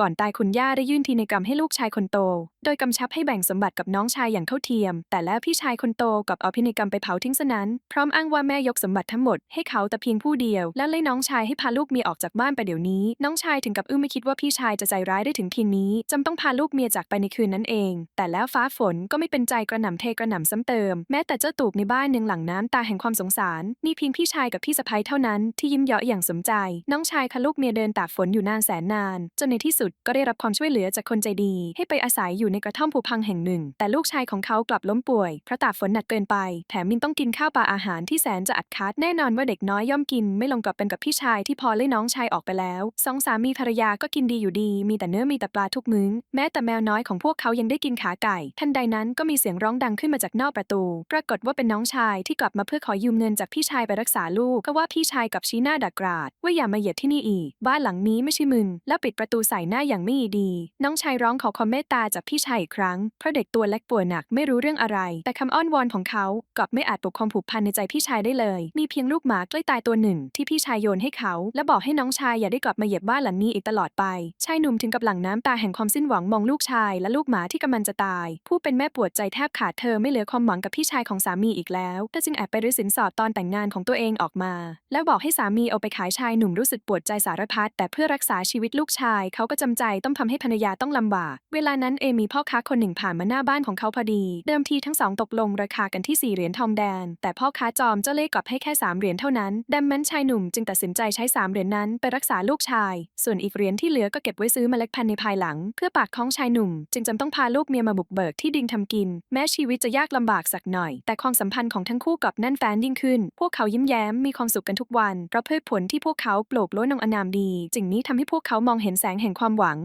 ก่อนตายคุณย่าได้ยื่นทีนกรรมให้ลูกชายคนโต โดยกำชับให้แบ่งสมบัติกับน้องชายอย่างเท่าเทียม แต่แล้วพี่ชายคนโตกับเอาพินัยกรรมไปเผาทิ้งซะนั้น พร้อมอ้างว่าแม่ยกสมบัติทั้งหมดให้เขาแต่เพียงผู้เดียว และไล่น้องชายให้พาลูกเมียออกจากบ้านไปเดี๋ยวนี้ น้องชายถึงกับอึ้งไม่คิดว่าพี่ชายจะใจร้ายได้ถึงเพียงนี้จำต้องพาลูกเมียจากไปในคืนนั้นเอง แต่แล้วฟ้าฝนก็ไม่เป็นใจกระหน่ำเทกระหน่ำซ้ำเติม แม้แต่เจ้าตูบในบ้านยังหลังน้ำตาแห่งความสงสารมีเพียงพี่ชายกับพี่สะใภ้เท่านั้นที่ยิ้มเยาะอย่างสมใจ น้องชายพาลูกเมียเดินตากฝนอยู่นานแสนนาน จนในที่สุดก็ได้รับความช่วยเหลือจากคนใจดี ให้ไปอาศัยอยู่ในกระท่อมผุพังแห่งหนึ่ง แต่ลูกชายของเขากลับล้มป่วยเพราะตากฝนหนักเกินไป แถมมินต้องกินข้าวปลาอาหารที่แสนจะอัดคัดแน่นอนว่าเด็กน้อยย่อมกิน ไม่ลงกับเป็นกับพี่ชายที่พอเล่น้องชายออกไปแล้วสองสามีภรรยาก็กินดีอยู่ดี มีแต่เนื้อมีแต่ปลาทุกมื้อแม้แต่แมวน้อยของพวกเขายังได้กินขาไก่ ทันใดนั้นก็มีเสียงร้องดังขึ้นมาจากนอกประตู ปรากฏว่าเป็นน้องชายที่กลับมาเพื่อขอยืมเงินจากพี่ชายไปรักษาลูกก็ว่าพี่ชายกับชี้หน้าด่ากราด ว่าอย่ามาเหยียดที่นี่อีกบ้านหลังนี้ไม่ใช่มึงแล้วปิดประตูใส่หน้าอย่างไม่ดี น้องชายร้องขอความเมตตาจากพี่ชายอีกครั้ง เพราะเด็กตัวเล็กป่วยหนักไม่รู้เรื่องอะไร แต่คำอ้อนวอนของเขากลับไม่อาจปลุกความผูกพันในใจพี่ชายได้เลย มีเพียงลูกหมาใกล้ตายตัวหนึ่ง ที่พี่ชายโยนให้เขา และบอกให้น้องชายอย่าได้กลับมาเหยียบบ้านหลังนี้อีกตลอดไป ชายหนุ่มถึงกับหลั่งน้ำตาแห่งความสิ้นหวังมองลูกชายและลูกหมาที่กำลังจะตาย ผู้เป็นแม่ปวดใจแทบขาดเธอไม่เหลือความหวังกับพี่ชายของสามีอีกแล้วเธอจึงแอบไปรื้อสินสอดตอนแต่งงานของตัวเองออกมา แล้วบอกให้สามีเอาไปขายชายหนุ่มรู้สึกปวดใจสารพัดแต่เพื่อรักษาชีวิตลูกชายเขาก็จำใจต้องทำให้ภรรยาต้องลำบาก เวลานั้นเอมีพ่อค้าคนหนึ่งผ่านมาหน้าบ้านของเขาพอดี เดิมทีทั้งสองตกลงราคากันที่ 4 เหรียญทองแดง แต่พ่อค้าจอมเจ้าเล่ห์กลับให้แค่ 3 เหรียญเท่านั้น ดังนั้นชายหนุ่มจึงตัดสินใจใช้ 3 เหรียญนั้นไปรักษาลูกชาย ส่วนอีกเหรียญที่เหลือก็เก็บไว้ซื้อเมล็ดพันธุ์ในภายหลัง เพื่อปากท้องชายหนุ่ม จึงจำต้องพาลูกเมียมาบุกเบิกที่ดินทำกิน แม้ชีวิตจะยากลำบากสักหน่อย แต่ความสัมพันธ์ของทั้งคู่กลับแน่นแฟ้นยิ่งขึ้น พวกเขายิ้มแย้มมีความสุขกันทุกวันเพราะพืชผลที่พวกเขาปลูกล้วนนงอนามดีจึงนี้ทำให้พวกเขามองเห็นแสงแห่งความหวัง